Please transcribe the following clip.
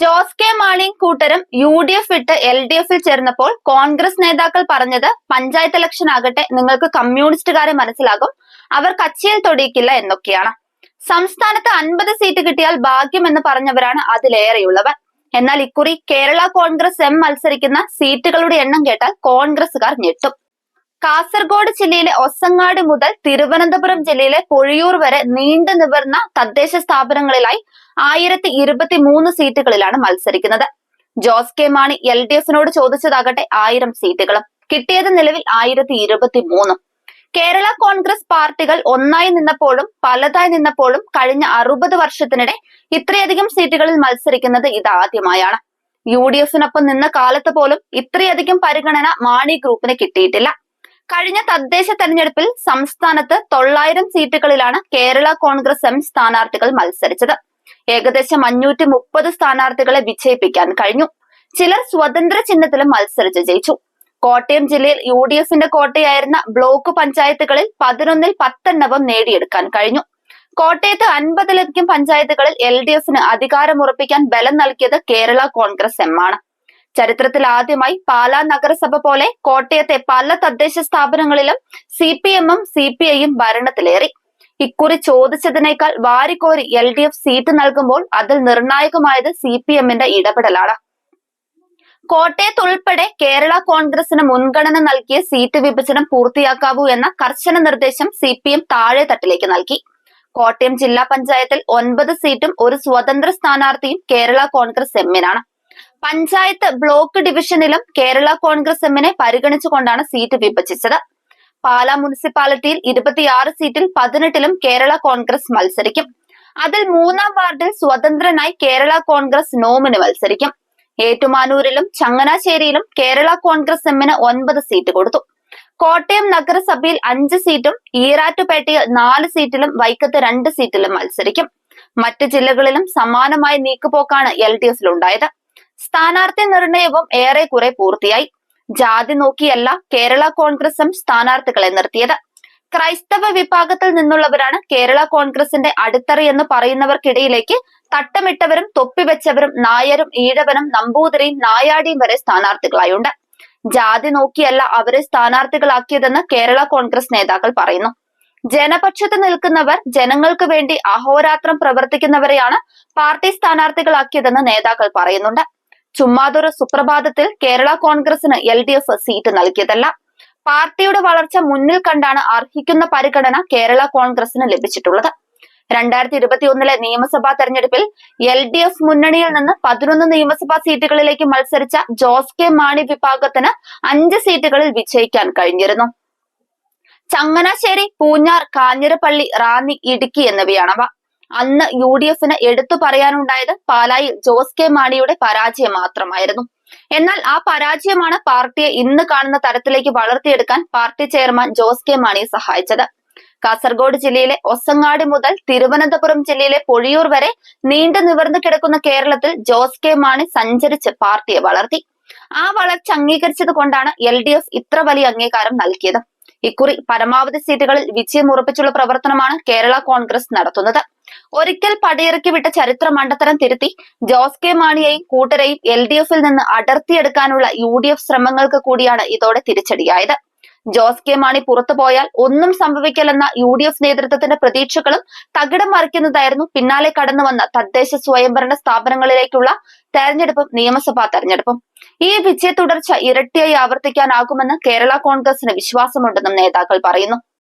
ജോസ് കെ മാണിയും കൂട്ടരും U D F വിട്ട് എൽ ഡി എഫിൽ ചേർന്നപ്പോൾ കോൺഗ്രസ് നേതാക്കൾ പറഞ്ഞത് പഞ്ചായത്ത് ഇലക്ഷൻ ആകട്ടെ നിങ്ങൾക്ക് കമ്മ്യൂണിസ്റ്റുകാരെ മനസ്സിലാകും അവർ കച്ചിയിൽ തൊടിയിക്കില്ല എന്നൊക്കെയാണ്. സംസ്ഥാനത്ത് അൻപത് സീറ്റ് കിട്ടിയാൽ ഭാഗ്യം എന്ന് പറഞ്ഞവരാണ് അതിലേറെയുള്ളവർ. എന്നാൽ ഇക്കുറി കേരള കോൺഗ്രസ് എം മത്സരിക്കുന്ന സീറ്റുകളുടെ എണ്ണം കേട്ടാൽ കോൺഗ്രസുകാർ ഞെട്ടും. കാസർഗോഡ് ജില്ലയിലെ ഒസങ്ങാട് മുതൽ തിരുവനന്തപുരം ജില്ലയിലെ പൊഴിയൂർ വരെ നീണ്ടു നിവർന്ന തദ്ദേശ സ്ഥാപനങ്ങളിലായി ആയിരത്തി ഇരുപത്തി മൂന്ന് സീറ്റുകളിലാണ് മത്സരിക്കുന്നത്. Jose K Mani L D എഫിനോട് ചോദിച്ചതാകട്ടെ ആയിരം സീറ്റുകളും. കിട്ടിയത് നിലവിൽ ആയിരത്തി ഇരുപത്തി മൂന്നും കേരള കോൺഗ്രസ് പാർട്ടികൾ ഒന്നായി നിന്നപ്പോഴും പലതായി നിന്നപ്പോഴും കഴിഞ്ഞ അറുപത് വർഷത്തിനിടെ ഇത്രയധികം സീറ്റുകളിൽ മത്സരിക്കുന്നത് ഇതാദ്യമായാണ് യു ഡി എഫിനൊപ്പം നിന്ന കാലത്ത് പോലും ഇത്രയധികം പരിഗണന മാണി ഗ്രൂപ്പിന് കിട്ടിയിട്ടില്ല. കഴിഞ്ഞ തദ്ദേശ തെരഞ്ഞെടുപ്പിൽ സംസ്ഥാനത്ത് തൊള്ളായിരം സീറ്റുകളിലാണ് കേരള കോൺഗ്രസ് എം സ്ഥാനാർത്ഥികൾ മത്സരിച്ചത്. ഏകദേശം അഞ്ഞൂറ്റി മുപ്പത് സ്ഥാനാർത്ഥികളെ വിജയിപ്പിക്കാൻ കഴിഞ്ഞു. ചിലർ സ്വതന്ത്ര ചിഹ്നത്തിലും മത്സരിച്ച് ജയിച്ചു. കോട്ടയം ജില്ലയിൽ യു ഡി എഫിന്റെ കോട്ടയായിരുന്ന ബ്ലോക്ക് പഞ്ചായത്തുകളിൽ പതിനൊന്നിൽ പത്തെണ്ണവും നേടിയെടുക്കാൻ കഴിഞ്ഞു. കോട്ടയത്ത് അൻപതിലധികം പഞ്ചായത്തുകളിൽ എൽ ഡി എഫിന് അധികാരമുറപ്പിക്കാൻ ബലം നൽകിയത് കേരള കോൺഗ്രസ് എം ആണ്. ചരിത്രത്തിൽ ആദ്യമായി പാലാ നഗരസഭ പോലെ കോട്ടയത്തെ പല തദ്ദേശ സ്ഥാപനങ്ങളിലും സി പി എമ്മും സി പി ഐയും ഭരണത്തിലേറി. ഇക്കുറി ചോദിച്ചതിനേക്കാൾ വാരിക്കോരി എൽ ഡി എഫ് സീറ്റ് നൽകുമ്പോൾ അതിൽ നിർണായകമായത് സി പി എമ്മിന്റെ ഇടപെടലാണ്. കോട്ടയത്ത് ഉൾപ്പെടെ കേരള കോൺഗ്രസിന് മുൻഗണന നൽകിയ സീറ്റ് വിഭജനം പൂർത്തിയാക്കാവൂ എന്ന കർശന നിർദ്ദേശം സി പി എം താഴെ തട്ടിലേക്ക് നൽകി. കോട്ടയം ജില്ലാ പഞ്ചായത്തിൽ ഒൻപത് സീറ്റും ഒരു സ്വതന്ത്ര സ്ഥാനാർത്ഥിയും കേരള കോൺഗ്രസ് എമ്മിനാണ്. പഞ്ചായത്ത് ബ്ലോക്ക് ഡിവിഷനിലും കേരള കോൺഗ്രസ് എമ്മിനെ പരിഗണിച്ചുകൊണ്ടാണ് സീറ്റ് വിഭജിച്ചത്. പാലാ മുനിസിപ്പാലിറ്റിയിൽ ഇരുപത്തിയാറ് സീറ്റിൽ പതിനെട്ടിലും കേരള കോൺഗ്രസ് മത്സരിക്കും. അതിൽ മൂന്നാം വാർഡിൽ സ്വതന്ത്രനായി കേരള കോൺഗ്രസ് നോമിന് മത്സരിക്കും. ഏറ്റുമാനൂരിലും ചങ്ങനാശ്ശേരിയിലും കേരള കോൺഗ്രസ് എമ്മിന് ഒൻപത് സീറ്റ് കൊടുത്തു. കോട്ടയം നഗരസഭയിൽ അഞ്ച് സീറ്റും ഈറാറ്റുപേട്ടയിൽ നാല് സീറ്റിലും വൈക്കത്ത് രണ്ട് സീറ്റിലും മത്സരിക്കും. മറ്റ് ജില്ലകളിലും സമാനമായ നീക്കുപോക്കാണ് എൽ ഡി എഫിലുണ്ടായത്. സ്ഥാനാർത്ഥി നിർണയവും ഏറെക്കുറെ പൂർത്തിയായി. ജാതി നോക്കിയല്ല കേരള കോൺഗ്രസും സ്ഥാനാർത്ഥികളെ നിർത്തിയത്. ക്രൈസ്തവ വിഭാഗത്തിൽ നിന്നുള്ളവരാണ് കേരള കോൺഗ്രസിന്റെ അടിത്തറയെന്ന് പറയുന്നവർക്കിടയിലേക്ക് തട്ടമിട്ടവരും തൊപ്പിവെച്ചവരും നായരും ഈഴവനും നമ്പൂതിരിയും നായാടിയും വരെ സ്ഥാനാർത്ഥികളായുണ്ട്. ജാതി നോക്കിയല്ല അവരെ സ്ഥാനാർത്ഥികളാക്കിയതെന്ന് കേരള കോൺഗ്രസ് നേതാക്കൾ പറയുന്നു. ജനപക്ഷത്ത് നിൽക്കുന്നവർ ജനങ്ങൾക്ക് വേണ്ടി അഹോരാത്രം പ്രവർത്തിക്കുന്നവരെയാണ് പാർട്ടി സ്ഥാനാർത്ഥികളാക്കിയതെന്ന് നേതാക്കൾ പറയുന്നുണ്ട്. ചുമ്മാതൊരു സുപ്രഭാതത്തിൽ കേരള കോൺഗ്രസിന് എൽ ഡി എഫ് സീറ്റ് നൽകിയതല്ല. പാർട്ടിയുടെ വളർച്ച മുന്നിൽ കണ്ടാണ് അർഹിക്കുന്ന പരിഗണന കേരള കോൺഗ്രസിന് ലഭിച്ചിട്ടുള്ളത്. രണ്ടായിരത്തി ഇരുപത്തി ഒന്നിലെ നിയമസഭാ തെരഞ്ഞെടുപ്പിൽ എൽ ഡി എഫ് മുന്നണിയിൽ നിന്ന് പതിനൊന്ന് നിയമസഭാ സീറ്റുകളിലേക്ക് മത്സരിച്ച ജോസ് കെ മാണി വിഭാഗത്തിന് അഞ്ച് സീറ്റുകളിൽ വിജയിക്കാൻ കഴിഞ്ഞിരുന്നു. ചങ്ങനാശ്ശേരി പൂഞ്ഞാർ കാഞ്ഞിരപ്പള്ളി റാന്നി ഇടുക്കി എന്നിവയാണവ. അന്ന് യു ഡി എഫിന് എടുത്തു പറയാനുണ്ടായത് പാലായിൽ ജോസ് കെ മാണിയുടെ പരാജയം മാത്രമായിരുന്നു. എന്നാൽ ആ പരാജയമാണ് പാർട്ടിയെ ഇന്ന് കാണുന്ന തരത്തിലേക്ക് വളർത്തിയെടുക്കാൻ പാർട്ടി ചെയർമാൻ ജോസ് കെ മാണിയെ സഹായിച്ചത്. കാസർഗോഡ് ജില്ലയിലെ ഒസങ്ങാട് മുതൽ തിരുവനന്തപുരം ജില്ലയിലെ പൊഴിയൂർ വരെ നീണ്ടു നിവർന്നു കിടക്കുന്ന കേരളത്തിൽ ജോസ് കെ മാണി സഞ്ചരിച്ച് പാർട്ടിയെ വളർത്തി. ആ വളർച്ച അംഗീകരിച്ചത് കൊണ്ടാണ് എൽ ഡി എഫ് ഇത്ര വലിയ അംഗീകാരം നൽകിയത്. ഇക്കുറി പരമാവധി സീറ്റുകളിൽ വിജയം ഉറപ്പിച്ചുള്ള പ്രവർത്തനമാണ് കേരള കോൺഗ്രസ് നടത്തുന്നത്. ഒരിക്കൽ പടിയിറക്കി വിട്ട ചരിത്ര മണ്ടത്തരം തിരുത്തി ജോസ് കെ മാണിയെയും കൂട്ടരെയും എൽ ഡി എഫിൽ നിന്ന് അടർത്തിയെടുക്കാനുള്ള യു ഡി എഫ് ശ്രമങ്ങൾക്ക് കൂടിയാണ് ഇതോടെ തിരിച്ചടിയായത്. ജോസ് കെ മാണി പുറത്തു പോയാൽ ഒന്നും സംഭവിക്കില്ലെന്ന യു ഡി എഫ് നേതൃത്വത്തിന്റെ പ്രതീക്ഷകളും തകിടം മറിക്കുന്നതായിരുന്നു പിന്നാലെ കടന്നു വന്ന തദ്ദേശ സ്വയംഭരണ സ്ഥാപനങ്ങളിലേക്കുള്ള തെരഞ്ഞെടുപ്പും നിയമസഭാ തെരഞ്ഞെടുപ്പും. ഈ വിജയ തുടർച്ച ഇരട്ടിയായി ആവർത്തിക്കാനാകുമെന്ന് കേരള കോൺഗ്രസിന് വിശ്വാസമുണ്ടെന്നും നേതാക്കൾ പറയുന്നു.